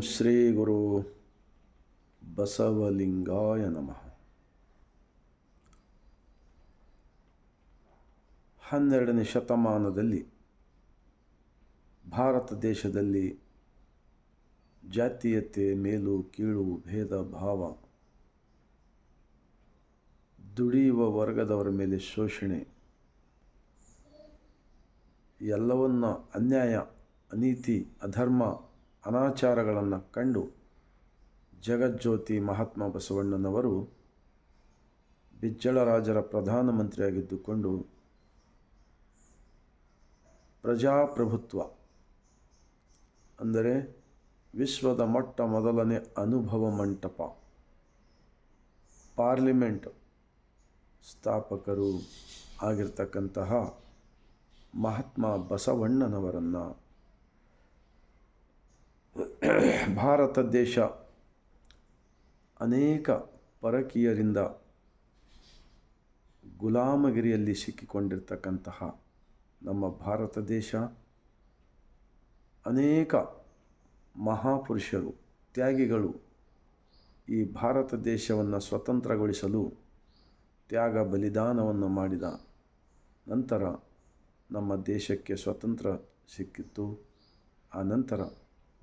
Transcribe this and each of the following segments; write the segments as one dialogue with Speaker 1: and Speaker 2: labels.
Speaker 1: ಶ್ರೀ ಗುರು ಬಸವಲಿಂಗಾಯ ನಮಃ. ಹನ್ನೆರಡನೇ ಶತಮಾನದಲ್ಲಿ ಭಾರತ ದೇಶದಲ್ಲಿ ಜಾತೀಯತೆ ಮೇಲು ಕೀಳು ಭೇದ ಭಾವ ದುಡಿಯುವ ವರ್ಗದವರ ಮೇಲೆ ಶೋಷಣೆ, ಎಲ್ಲವನ್ನ ಅನ್ಯಾಯ, ಅನೀತಿ, ಅಧರ್ಮ ಅನಾಚಾರಗಳನ್ನು ಕಂಡು ಜಗಜ್ಯೋತಿ ಮಹಾತ್ಮ ಬಸವಣ್ಣನವರು ಬಿಜ್ಜಳರಾಜರ ಪ್ರಧಾನಮಂತ್ರಿಯಾಗಿದ್ದುಕೊಂಡು ಪ್ರಜಾಪ್ರಭುತ್ವ ಅಂದರೆ ವಿಶ್ವದ ಮೊಟ್ಟ ಮೊದಲನೇ ಅನುಭವ ಮಂಟಪ, ಪಾರ್ಲಿಮೆಂಟ್ ಸ್ಥಾಪಕರು ಆಗಿರ್ತಕ್ಕಂತಹ ಮಹಾತ್ಮ ಬಸವಣ್ಣನವರನ್ನು ಭಾರತ ದೇಶ ಅನೇಕ ಪರಕೀಯರಿಂದ ಗುಲಾಮಗಿರಿಯಲ್ಲಿ ಸಿಕ್ಕಿಕೊಂಡಿರ್ತಕ್ಕಂತಹ ನಮ್ಮ ಭಾರತ ದೇಶ, ಅನೇಕ ಮಹಾಪುರುಷರು, ತ್ಯಾಗಿಗಳು ಈ ಭಾರತ ದೇಶವನ್ನು ಸ್ವತಂತ್ರಗೊಳಿಸಲು ತ್ಯಾಗ ಬಲಿದಾನವನ್ನು ಮಾಡಿದ ನಂತರ ನಮ್ಮ ದೇಶಕ್ಕೆ ಸ್ವತಂತ್ರ ಸಿಕ್ಕಿತ್ತು. ಆ ನಂತರ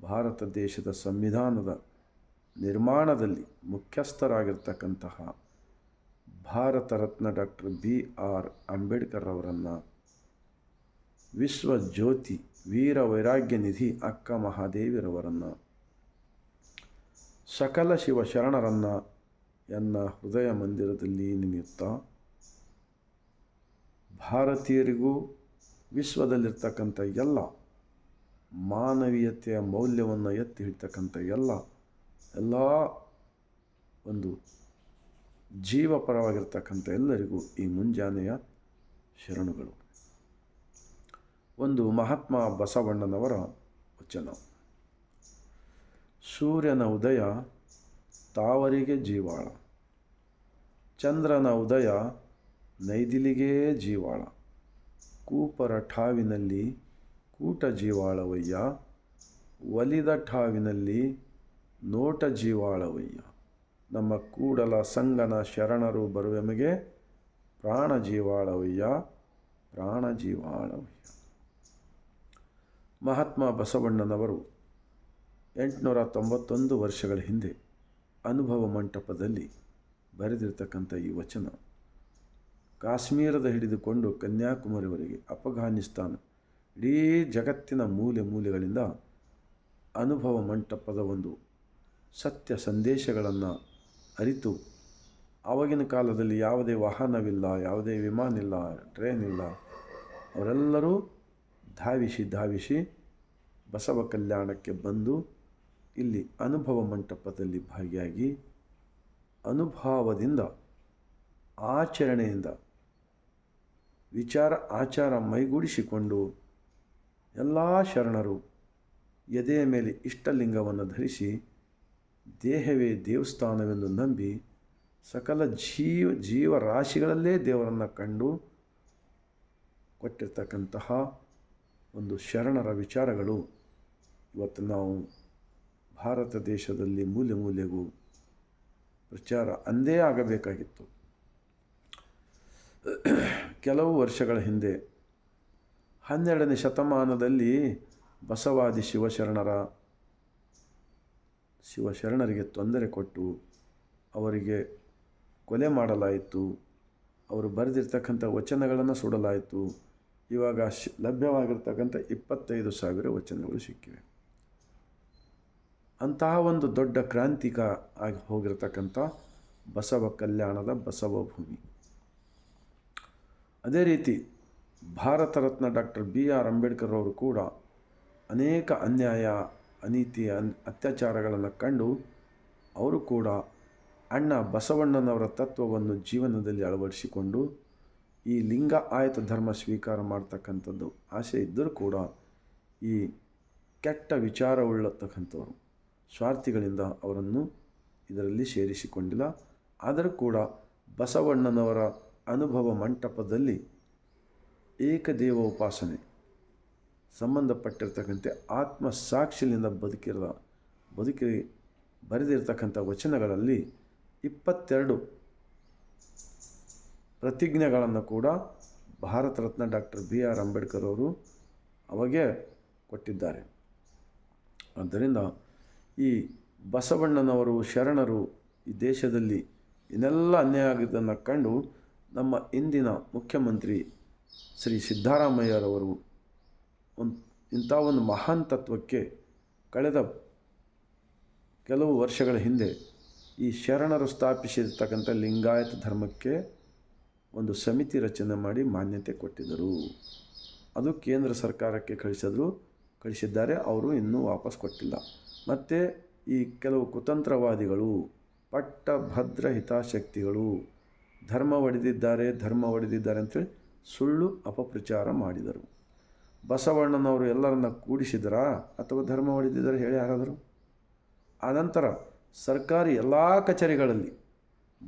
Speaker 1: ಭಾರತ ದೇಶದ ಸಂವಿಧಾನದ ನಿರ್ಮಾಣದಲ್ಲಿ ಮುಖ್ಯಸ್ಥರಾಗಿರ್ತಕ್ಕಂತಹ Bharat Ratna doctor B R Ambedkar ಅವರನ್ನು ವಿಶ್ವ ಜ್ಯೋತಿ ವೀರ ವೈರಾಗ್ಯ ನಿಧಿ ಅಕ್ಕ ಮಹಾದೇವಿರವರನ್ನು ಸಕಲ ಶಿವ ಶರಣರನ್ನು ಎನ್ನ ಹೃದಯ ಮಂದಿರದಲ್ಲಿ ನಿಮಿತ್ತ ಭಾರತೀಯರಿಗೂ ವಿಶ್ವದಲ್ಲಿರ್ತಕ್ಕಂಥ ಎಲ್ಲ ಮಾನವೀಯತೆಯ ಮೌಲ್ಯವನ್ನು ಎತ್ತಿ ಹಿಡ್ತಕ್ಕಂಥ ಎಲ್ಲ ಎಲ್ಲ ಒಂದು ಜೀವಪರವಾಗಿರ್ತಕ್ಕಂಥ ಎಲ್ಲರಿಗೂ ಈ ಮುಂಜಾನೆಯ ಶರಣುಗಳು. ಒಂದು ಮಹಾತ್ಮ ಬಸವಣ್ಣನವರ ವಚನ. ಸೂರ್ಯನ ಉದಯ ತಾವರಿಗೆ ಜೀವಾಳ. ಚಂದ್ರನ ಉದಯ ನೈದಿಲಿಗೆ ಜೀವಾಳ. ಕೂಪರ ಠಾವಿನಲ್ಲಿ ಕೂಟ ಜೀವಾಳವಯ್ಯ ಒಲಿದ ಠಾವಿನಲ್ಲಿ ನೋಟ ಜೀವಾಳವಯ್ಯ ನಮ್ಮ ಕೂಡಲ ಸಂಗನ ಶರಣರು ಬರುವೆಮಗೆ ಪ್ರಾಣ ಜೀವಾಳವಯ್ಯ ಪ್ರಾಣ ಜೀವಾಳವಯ್ಯ ಮಹಾತ್ಮ ಬಸವಣ್ಣನವರು ಎಂಟುನೂರ ತೊಂಬತ್ತೊಂದು ವರ್ಷಗಳ ಹಿಂದೆ ಅನುಭವ ಮಂಟಪದಲ್ಲಿ ಬರೆದಿರ್ತಕ್ಕಂಥ ಈ ವಚನ, ಕಾಶ್ಮೀರದ ಹಿಡಿದುಕೊಂಡು ಕನ್ಯಾಕುಮಾರಿವರೆಗೆ ಅಫಘಾನಿಸ್ತಾನ ಇಡೀ ಜಗತ್ತಿನ ಮೂಲೆ ಮೂಲೆಗಳಿಂದ ಅನುಭವ ಮಂಟಪದ ಒಂದು ಸತ್ಯ ಸಂದೇಶಗಳನ್ನು ಅರಿತು ಆವಾಗಿನ ಕಾಲದಲ್ಲಿ ಯಾವುದೇ ವಾಹನವಿಲ್ಲ, ಯಾವುದೇ ವಿಮಾನ ಇಲ್ಲ ಟ್ರೈನ್ ಇಲ್ಲ ಅವರೆಲ್ಲರೂ ಧಾವಿಸಿ ಧಾವಿಸಿ ಬಸವ ಕಲ್ಯಾಣಕ್ಕೆ ಬಂದು ಇಲ್ಲಿ ಅನುಭವ ಮಂಟಪದಲ್ಲಿ ಭಾಗಿಯಾಗಿ ಅನುಭವದಿಂದ, ಆಚರಣೆಯಿಂದ ವಿಚಾರ ಆಚಾರ ಮೈಗೂಡಿಸಿಕೊಂಡು ಎಲ್ಲ ಶರಣರು ಎದೆಯ ಮೇಲೆ ಇಷ್ಟಲಿಂಗವನ್ನು ಧರಿಸಿ ದೇಹವೇ ದೇವಸ್ಥಾನವೆಂದು ನಂಬಿ ಸಕಲ ಜೀವ, ಜೀವರಾಶಿಗಳಲ್ಲೇ ದೇವರನ್ನು ಕಂಡು ಕೊಟ್ಟಿರ್ತಕ್ಕಂತಹ ಒಂದು ಶರಣರ ವಿಚಾರಗಳು. ಇವತ್ತು ನಾವು ಭಾರತ ದೇಶದಲ್ಲಿ ಮೂಲೆ ಮೂಲೆಗೂ ಪ್ರಚಾರ ಅಂದೇ ಆಗಬೇಕಾಗಿತ್ತು. ಕೆಲವು ವರ್ಷಗಳ ಹಿಂದೆ ಹನ್ನೆರಡನೇ ಶತಮಾನದಲ್ಲಿ ಬಸವಾದಿ ಶಿವಶರಣರ, ಶಿವಶರಣರಿಗೆ ತೊಂದರೆ ಕೊಟ್ಟು ಅವರಿಗೆ ಕೊಲೆ ಮಾಡಲಾಯಿತು. ಅವರು ಬರೆದಿರ್ತಕ್ಕಂಥ ವಚನಗಳನ್ನು ಸುಡಲಾಯಿತು. ಇವಾಗ ಶ್, ಲಭ್ಯವಾಗಿರ್ತಕ್ಕಂಥ ಇಪ್ಪತ್ತೈದು ಸಾವಿರ ವಚನಗಳು ಸಿಕ್ಕಿವೆ. ಅಂತಹ ಒಂದು ದೊಡ್ಡ ಕ್ರಾಂತಿಕ ಆಗಿ ಹೋಗಿರತಕ್ಕಂಥ ಬಸವ ಕಲ್ಯಾಣದ ಬಸವ ಭೂಮಿ. ಅದೇ ರೀತಿ Bharat Ratna doctor B R Ambedkar ಅವರು ಕೂಡ ಅನೇಕ ಅನ್ಯಾಯ, ಅನೀತಿ, ಅನ್, ಅತ್ಯಾಚಾರಗಳನ್ನು ಕಂಡು ಅವರು ಕೂಡ ಅಣ್ಣ ಬಸವಣ್ಣನವರ ತತ್ವವನ್ನು ಜೀವನದಲ್ಲಿ ಅಳವಡಿಸಿಕೊಂಡು ಈ ಲಿಂಗ ಆಯತ ಧರ್ಮ ಸ್ವೀಕಾರ ಮಾಡ್ತಕ್ಕಂಥದ್ದು ಆಸೆ ಇದ್ದರೂ ಕೂಡ ಈ ಕೆಟ್ಟ ವಿಚಾರವುಳ್ಳತಕ್ಕಂಥವರು ಸ್ವಾರ್ಥಿಗಳಿಂದ ಅವರನ್ನು ಇದರಲ್ಲಿ ಸೇರಿಸಿಕೊಂಡಿಲ್ಲ. ಆದರೂ ಕೂಡ ಬಸವಣ್ಣನವರ ಅನುಭವ ಮಂಟಪದಲ್ಲಿ ಏಕದೇವ ಉಪಾಸನೆ. ಸಂಬಂಧಪಟ್ಟಿರ್ತಕ್ಕಂತೆ ಆತ್ಮ ಸಾಕ್ಷಿಯಿಂದ ಬದುಕಿರುವ ಬದುಕಿ ಬರೆದಿರ್ತಕ್ಕಂಥ ವಚನಗಳಲ್ಲಿ ಇಪ್ಪತ್ತೆರಡು ಪ್ರತಿಜ್ಞೆಗಳನ್ನು ಕೂಡ Bharat Ratna doctor B. R. Ambedkar ಅವರು ಅವಾಗೇ ಕೊಟ್ಟಿದ್ದಾರೆ. ಆದ್ದರಿಂದ ಈ ಬಸವಣ್ಣನವರು, ಶರಣರು ಈ ದೇಶದಲ್ಲಿ ಇನ್ನೆಲ್ಲ ಅನ್ಯಾಯ ಆಗಿದ್ದನ್ನು ಕಂಡು ನಮ್ಮ ಇಂದಿನ ಮುಖ್ಯಮಂತ್ರಿ ಶ್ರೀ ಸಿದ್ದರಾಮಯ್ಯರವರು ಒಂದು ಇಂಥ ಒಂದು ಮಹಾನ್ ತತ್ವಕ್ಕೆ ಕಳೆದ ಕೆಲವು ವರ್ಷಗಳ ಹಿಂದೆ ಈ ಶರಣರು ಸ್ಥಾಪಿಸಿರ್ತಕ್ಕಂಥ ಲಿಂಗಾಯತ ಧರ್ಮಕ್ಕೆ ಒಂದು ಸಮಿತಿ ರಚನೆ ಮಾಡಿ ಮಾನ್ಯತೆ ಕೊಟ್ಟಿದ್ದರು. ಅದು ಕೇಂದ್ರ ಸರ್ಕಾರಕ್ಕೆ ಕಳಿಸಿದ್ರು, ಕಳಿಸಿದ್ದಾರೆ, ಅವರು ಇನ್ನೂ ವಾಪಸ್ ಕೊಟ್ಟಿಲ್ಲ. ಮತ್ತು ಈ ಕೆಲವು ಕುತಂತ್ರವಾದಿಗಳು ಪಟ್ಟಭದ್ರ ಹಿತಾಸಕ್ತಿಗಳು, ಧರ್ಮ ಒಡೆದಿದ್ದಾರೆ ಧರ್ಮ ಒಡೆದಿದ್ದಾರೆ ಅಂತೇಳಿ ಸುಳ್ಳು ಅಪಪ್ರಚಾರ ಮಾಡಿದರು. ಬಸವಣ್ಣನವರು ಎಲ್ಲರನ್ನ ಕೂಡಿಸಿದರಾ ಅಥವಾ ಧರ್ಮ ಹೊಡೆದಿದ್ದರೆ ಹೇಳಿ ಯಾರಾದರು? ಆನಂತರ ಸರ್ಕಾರಿ ಎಲ್ಲ ಕಚೇರಿಗಳಲ್ಲಿ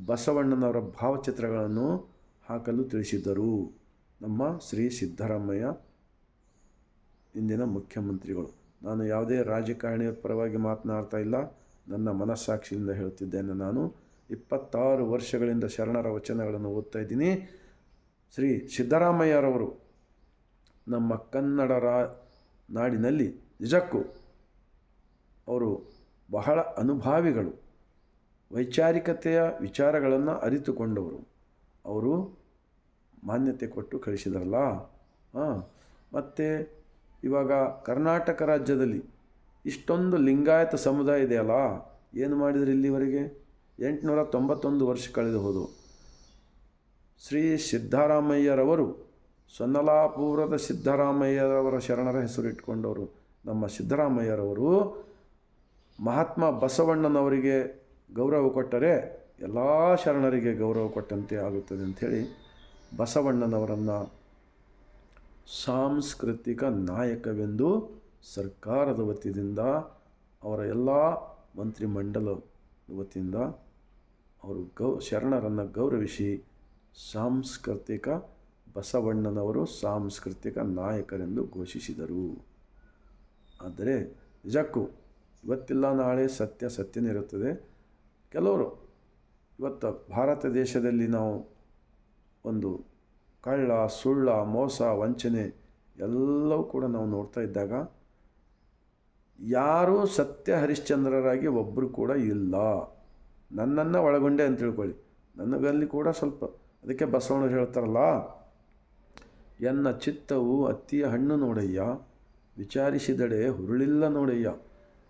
Speaker 1: ಬಸವಣ್ಣನವರ ಭಾವಚಿತ್ರಗಳನ್ನು ಹಾಕಲು ತಿಳಿಸಿದ್ದರು. ನಮ್ಮ ಶ್ರೀ ಸಿದ್ದರಾಮಯ್ಯ ಇಂದಿನ ಮುಖ್ಯಮಂತ್ರಿಗಳು. ನಾನು ಯಾವುದೇ ರಾಜಕಾರಣಿಯ ಪರವಾಗಿ ಮಾತನಾಡ್ತಾ ಇಲ್ಲ. ನನ್ನ ಮನಸ್ಸಾಕ್ಷಿಯಿಂದ ಹೇಳುತ್ತಿದ್ದೇನೆ. ನಾನು ಇಪ್ಪತ್ತಾರು ವರ್ಷಗಳಿಂದ ಶರಣರ ವಚನಗಳನ್ನು ಓದ್ತಾ ಇದ್ದೀನಿ. ಶ್ರೀ ಸಿದ್ದರಾಮಯ್ಯರವರು ನಮ್ಮ ಕನ್ನಡ ರಾ ನಾಡಿನಲ್ಲಿ ನಿಜಕ್ಕೂ ಅವರು ಬಹಳ ಅನುಭಾವಿಗಳು. ವೈಚಾರಿಕತೆಯ ವಿಚಾರಗಳನ್ನು ಅರಿತುಕೊಂಡವರು. ಅವರು ಮಾನ್ಯತೆ ಕೊಟ್ಟು ಕಳಿಸಿದ್ರಲ್ಲ? ಹಾಂ, ಮತ್ತು ಇವಾಗ ಕರ್ನಾಟಕ ರಾಜ್ಯದಲ್ಲಿ ಇಷ್ಟೊಂದು ಲಿಂಗಾಯತ ಸಮುದಾಯ ಇದೆಯಲ್ಲ? ಏನು ಮಾಡಿದ್ರು ಇಲ್ಲಿವರೆಗೆ? ಎಂಟುನೂರ ತೊಂಬತ್ತೊಂದು ವರ್ಷ ಕಳೆದು ಹೋದವು. ಶ್ರೀ ಸಿದ್ದರಾಮಯ್ಯರವರು ಸೊನ್ನಲಾಪುರದ ಸಿದ್ದರಾಮಯ್ಯರವರ ಶರಣರ ಹೆಸರು ಇಟ್ಕೊಂಡವರು ನಮ್ಮ ಸಿದ್ದರಾಮಯ್ಯರವರು ಮಹಾತ್ಮ ಬಸವಣ್ಣನವರಿಗೆ ಗೌರವ ಕೊಟ್ಟರೆ ಎಲ್ಲ ಶರಣರಿಗೆ ಗೌರವ ಕೊಟ್ಟಂತೆ ಆಗುತ್ತದೆ ಅಂಥೇಳಿ ಬಸವಣ್ಣನವರನ್ನು ಸಾಂಸ್ಕೃತಿಕ ನಾಯಕವೆಂದು ಸರ್ಕಾರದ ವತಿಯಿಂದ, ಅವರ ಎಲ್ಲ ಮಂತ್ರಿಮಂಡಲ ವತಿಯಿಂದ ಅವರು ಗೌ, ಶರಣರನ್ನು ಗೌರವಿಸಿ ಸಾಂಸ್ಕೃತಿಕ ಬಸವಣ್ಣನವರು ಸಾಂಸ್ಕೃತಿಕ ನಾಯಕರೆಂದು ಘೋಷಿಸಿದರು. ಆದರೆ ನಿಜಕ್ಕೂ ಇವತ್ತಿಲ್ಲ, ನಾಳೆ ಸತ್ಯ ಸತ್ಯನೇ ಇರುತ್ತದೆ. ಕೆಲವರು ಇವತ್ತು ಭಾರತ ದೇಶದಲ್ಲಿ ನಾವು ಒಂದು ಕಳ್ಳ, ಸುಳ್ಳ, ಮೋಸ, ವಂಚನೆ ಎಲ್ಲವೂ ಕೂಡ ನಾವು ನೋಡ್ತಾ ಇದ್ದಾಗ ಯಾರೂ ಸತ್ಯ ಹರಿಶ್ಚಂದ್ರರಾಗಿ ಒಬ್ಬರು ಕೂಡ ಇಲ್ಲ. ನನ್ನನ್ನು ಒಳಗೊಂಡೆ ಅಂತ ತಿಳ್ಕೊಳ್ಳಿ. ನನಗಲ್ಲಿ ಕೂಡ ಸ್ವಲ್ಪ ಅದಕ್ಕೆ ಬಸವಣ್ಣರು ಹೇಳ್ತಾರಲ್ಲ, ಎನ್ನ ಚಿತ್ತವು ಅತ್ತಿಯ ಹಣ್ಣು ನೋಡಯ್ಯ, ವಿಚಾರಿಸಿದಡೆ ಹುರುಳಿಲ್ಲ ನೋಡಯ್ಯ.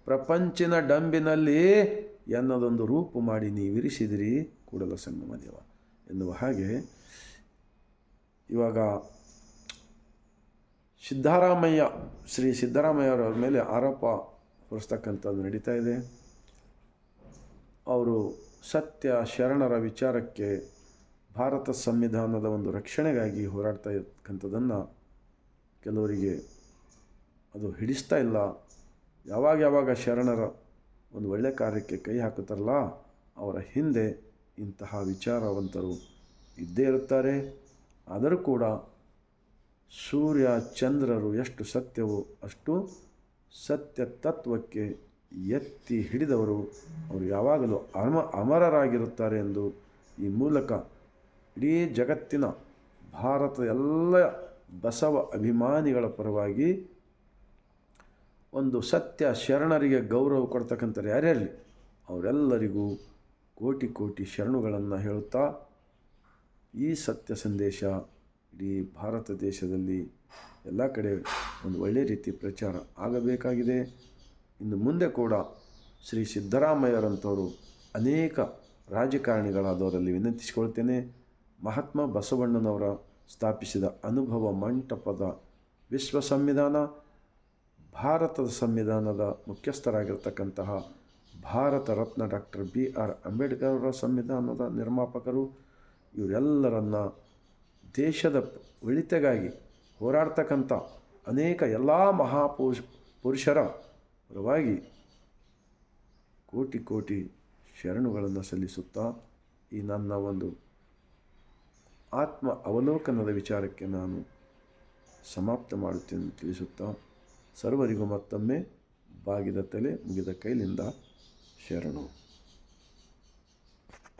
Speaker 1: ಪ್ರಪಂಚಿನ ಡಂಬಿನಲ್ಲಿ ಎನ್ನದೊಂದು ರೂಪ ಮಾಡಿ ನೀವಿರಿಸಿದಿರಿ ಕೂಡಲ ಸಂಗಮ ದೇವ ಎನ್ನುವ ಹಾಗೆ ಇವಾಗ ಸಿದ್ದರಾಮಯ್ಯ, ಶ್ರೀ ಸಿದ್ದರಾಮಯ್ಯರವ್ರ ಮೇಲೆ ಆರೋಪ ಹೊರಿಸ್ತಕ್ಕಂಥದ್ದು ನಡೀತಾ ಇದೆ. ಅವರು ಸತ್ಯ ಶರಣರ ವಿಚಾರಕ್ಕೆ ಭಾರತ ಸಂವಿಧಾನದ ಒಂದು ರಕ್ಷಣೆಗಾಗಿ ಹೋರಾಡ್ತಾ ಇರ್ತಕ್ಕಂಥದ್ದನ್ನು ಕೆಲವರಿಗೆ ಅದು ಹಿಡಿಸ್ತಾ ಇಲ್ಲ. ಯಾವಾಗ ಯಾವಾಗ ಶರಣರ ಒಂದು ಒಳ್ಳೆಯ ಕಾರ್ಯಕ್ಕೆ ಕೈ ಹಾಕುತ್ತಾರಲ್ಲ, ಅವರ ಹಿಂದೆ ಇಂತಹ ವಿಚಾರವಂತರು ಇದ್ದೇ ಇರುತ್ತಾರೆ. ಆದರೂ ಕೂಡ ಸೂರ್ಯ, ಚಂದ್ರರು ಎಷ್ಟು ಸತ್ಯವೋ ಅಷ್ಟು ಸತ್ಯ ತತ್ವಕ್ಕೆ ಎತ್ತಿ ಹಿಡಿದವರು ಅವರು ಯಾವಾಗಲೂ ಅಮ, ಅಮರರಾಗಿರುತ್ತಾರೆ ಎಂದು ಈ ಮೂಲಕ ಇಡೀ ಜಗತ್ತಿನ ಭಾರತದ ಎಲ್ಲ ಬಸವ ಅಭಿಮಾನಿಗಳ ಪರವಾಗಿ ಒಂದು ಸತ್ಯ ಶರಣರಿಗೆ ಗೌರವ ಕೊಡ್ತಕ್ಕಂಥವ್ರು ಯಾರ್ಯಾರಲಿ ಅವರೆಲ್ಲರಿಗೂ ಕೋಟಿ ಕೋಟಿ ಶರಣುಗಳನ್ನು ಹೇಳುತ್ತಾ ಈ ಸತ್ಯ ಸಂದೇಶ ಇಡೀ ಭಾರತ ದೇಶದಲ್ಲಿ ಎಲ್ಲ ಕಡೆ ಒಂದು ಒಳ್ಳೆಯ ರೀತಿ ಪ್ರಚಾರ ಆಗಬೇಕಾಗಿದೆ. ಇನ್ನು ಮುಂದೆ ಕೂಡ ಶ್ರೀ ಸಿದ್ದರಾಮಯ್ಯರಂಥವರು ಅನೇಕ ರಾಜಕಾರಣಿಗಳಾದವರಲ್ಲಿ ವಿನಂತಿಸಿಕೊಳ್ತೇನೆ. ಮಹಾತ್ಮ ಬಸವಣ್ಣನವರ ಸ್ಥಾಪಿಸಿದ ಅನುಭವ ಮಂಟಪದ ವಿಶ್ವ ಸಂವಿಧಾನ ಭಾರತದ ಸಂವಿಧಾನದ ಮುಖ್ಯಸ್ಥರಾಗಿರ್ತಕ್ಕಂತಹ Bharat Ratna doctor B R Ambedkar ಅವರ ಸಂವಿಧಾನದ ನಿರ್ಮಾಪಕರು, ಇವರೆಲ್ಲರನ್ನ ದೇಶದ ಒಳಿತೆಗಾಗಿ ಹೋರಾಡ್ತಕ್ಕಂಥ ಅನೇಕ ಎಲ್ಲ ಮಹಾಪುರುಷ, ಪುರುಷರ ಪರವಾಗಿ ಕೋಟಿ ಕೋಟಿ ಶರಣುಗಳನ್ನು ಸಲ್ಲಿಸುತ್ತಾ ಈ ನನ್ನ ಒಂದು ಆತ್ಮ ಅವಲೋಕನದ ವಿಚಾರಕ್ಕೆ ನಾನು ಸಮಾಪ್ತ ಮಾಡುತ್ತೇನೆ ತಿಳಿಸುತ್ತಾ ಸರ್ವರಿಗೂ ಮತ್ತೊಮ್ಮೆ ಬಾಗಿದ ತಲೆ ಮುಗಿದ ಕೈಲಿಂದ ಶರಣು.